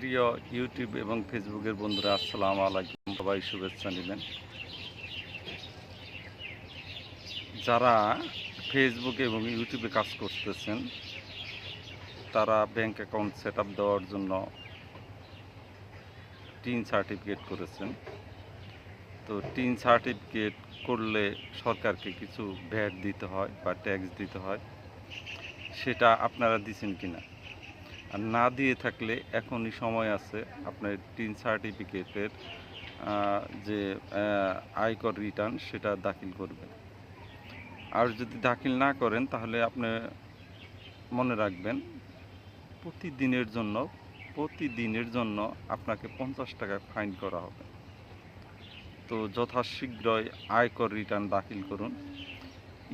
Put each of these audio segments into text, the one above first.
প্রিয় ইউটিউব এবং ফেসবুকের বন্ধুরা, আসসালাম আলাইকুম। সবাই শুভেচ্ছা নেবেন। যারা ফেসবুকে এবং ইউটিউবে কাজ করতেছেন, তারা ব্যাংক অ্যাকাউন্ট সেট দেওয়ার জন্য টিন সার্টিফিকেট করেছেন। তো টিন সার্টিফিকেট করলে সরকারকে কিছু ভ্যাট দিতে হয় বা ট্যাক্স দিতে হয়, সেটা আপনারা দিছেন কিনা? আর না দিয়ে থাকলে এখনই সময় আছে আপনার টিন সার্টিফিকেটের যে আয়কর রিটার্ন সেটা দাখিল করবেন। আর যদি দাখিল না করেন তাহলে আপনি মনে রাখবেন, প্রতিদিনের জন্য প্রতিদিনের জন্য আপনাকে পঞ্চাশ টাকা ফাইন করা হবে। তো যথাশীঘ্রই আয়কর রিটার্ন দাখিল করুন।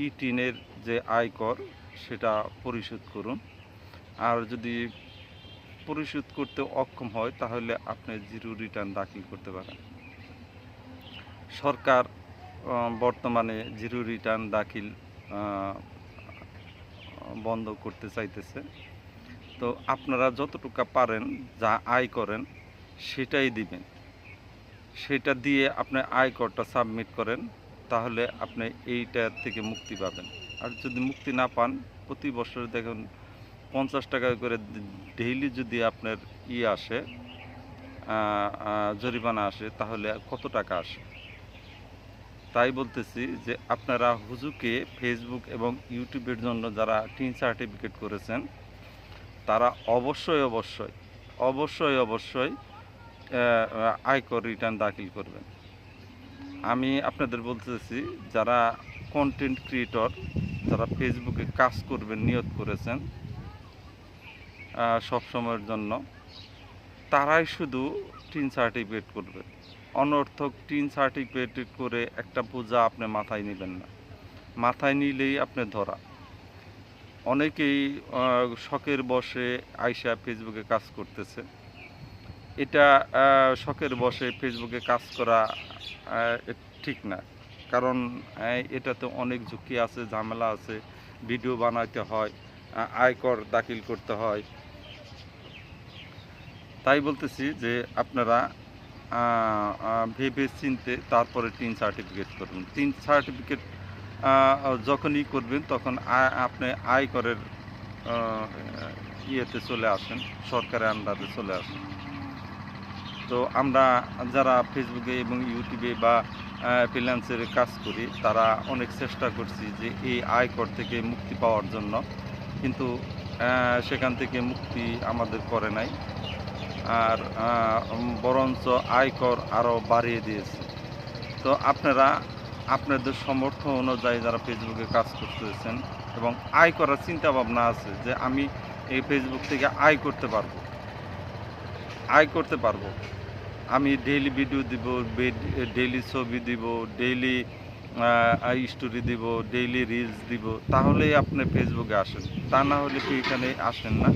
ই টিনের যে আয়কর সেটা পরিশোধ করুন। আর যদি পরিশোধ করতে অক্ষম হয়, তাহলে আপনি জিরো রিটার্ন দাখিল করতে পারেন। সরকার বর্তমানে জিরো রিটার্ন দাখিল বন্ধ করতে চাইতেছে। তো আপনারা যতটুকু পারেন, যা আয় করেন, সেটাই দিবেন। সেটা দিয়ে আপনি আয়করটা সাবমিট করেন, তাহলে আপনি এইটার থেকে মুক্তি পাবেন। আর যদি মুক্তি না পান, প্রতি বছর দেখুন পঞ্চাশ টাকা করে ডেইলি যদি আপনার ই আসে জরিমানা আসে, তাহলে কত টাকা আসে? তাই বলতেছি যে আপনারা হুজুকে ফেসবুক এবং ইউটিউবের জন্য যারা টিন সার্টিফিকেট করেছেন, তারা অবশ্যই অবশ্যই অবশ্যই অবশ্যই আয়কর রিটার্ন দাখিল করবেন। আমি আপনাদের বলতেছি, যারা কন্টেন্ট ক্রিয়েটর যারা ফেসবুকে কাজ করবেন নিয়ত করেছেন সব সময়ের জন্য, তারাই শুধু টিন সার্টিফিকেট করবে। অনর্থক টিন সার্টিফিকেট করে একটা পূজা আপনি মাথায় নেবেন না। মাথায় নিলেই আপনি ধরা। অনেকেই শখের বসে আইসা ফেসবুকে কাজ করতেছে। এটা শখের বসে ফেসবুকে কাজ করা ঠিক না। কারণ এটাতে অনেক ঝুঁকি আছে, ঝামেলা আছে। ভিডিও বানাইতে হয় আয়কর দাখিল করতে হয়। তাই বলতেছি যে আপনারা ভেবে চিনতে তারপরে টিন সার্টিফিকেট করবেন টিন সার্টিফিকেট যখনই করবেন তখন আপনি আয়করের ইয়েতে চলে আসেন, সরকারের আন্ডারে চলে আসেন। তো আমরা যারা ফেসবুকে এবং ইউটিউবে বা ফ্রিল্যান্সের কাজ করি, তারা অনেক চেষ্টা করছি যে এই আয়কর থেকে মুক্তি পাওয়ার জন্য। কিন্তু সেখান থেকে মুক্তি আমাদের করে নাই। আর বরঞ্চ আয়কর আরও বাড়িয়ে দিয়েছে। তো আপনারা আপনাদের সমর্থ অনুযায়ী যারা ফেসবুকে কাজ করতেছেন এবং আয় করার চিন্তা ভাবনা আছে যে আমি এই ফেসবুক থেকে আয় করতে পারব। আয় করতে পারব। আমি ডেইলি ভিডিও দিব ডেইলি ছবি দিব ডেইলি স্টোরি দিব ডেইলি রিলস দিব, তাহলেই আপনি ফেসবুকে আসেন। তা না হলে কি এখানে আসেন না?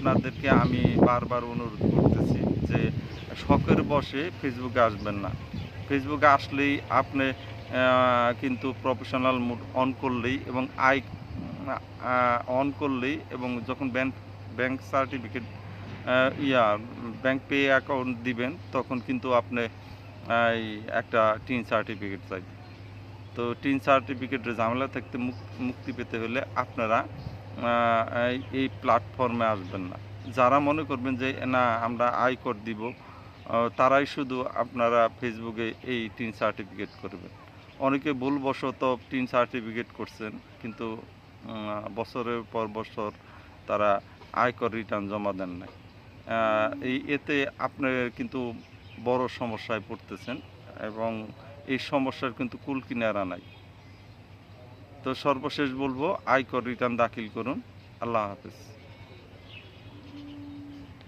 আপনাদেরকে আমি বারবার অনুরোধ করতেছি যে শখের বসে ফেসবুকে আসবেন না। ফেসবুকে আসলেই আপনি কিন্তু প্রফেশনাল মুড অন করলেই এবং আই অন করলেই এবং যখন ব্যাংক ব্যাংক সার্টিফিকেট ইয়া ব্যাংক পে অ্যাকাউন্ট দিবেন, তখন কিন্তু আপনি একটা টিন সার্টিফিকেট চাইবে তো টিন সার্টিফিকেটের ঝামেলা থাকতে মুক- মুক্তি পেতে হলে আপনারা এই- প্ল্যাটফর্মে আসবেন না। যারা মনে করবেন যে, না, আমরা আয়কর দিব তারাই শুধু আপনারা ফেসবুকে এই টিন সার্টিফিকেট করবেন। অনেকে ভুলবশত টিন সার্টিফিকেট করছেন, কিন্তু বছরের পর বছর তারা আয়কর রিটার্ন জমা দেন নাই। এই, এতে আপনি কিন্তু বড় সমস্যায় পড়তেছেন এবং এই সমস্যার কিন্তু কুল কিনারা নাই। তো সর্বশেষ বলব আয়কর রিটার্ন দাখিল করুন। আল্লাহ হাফেজ।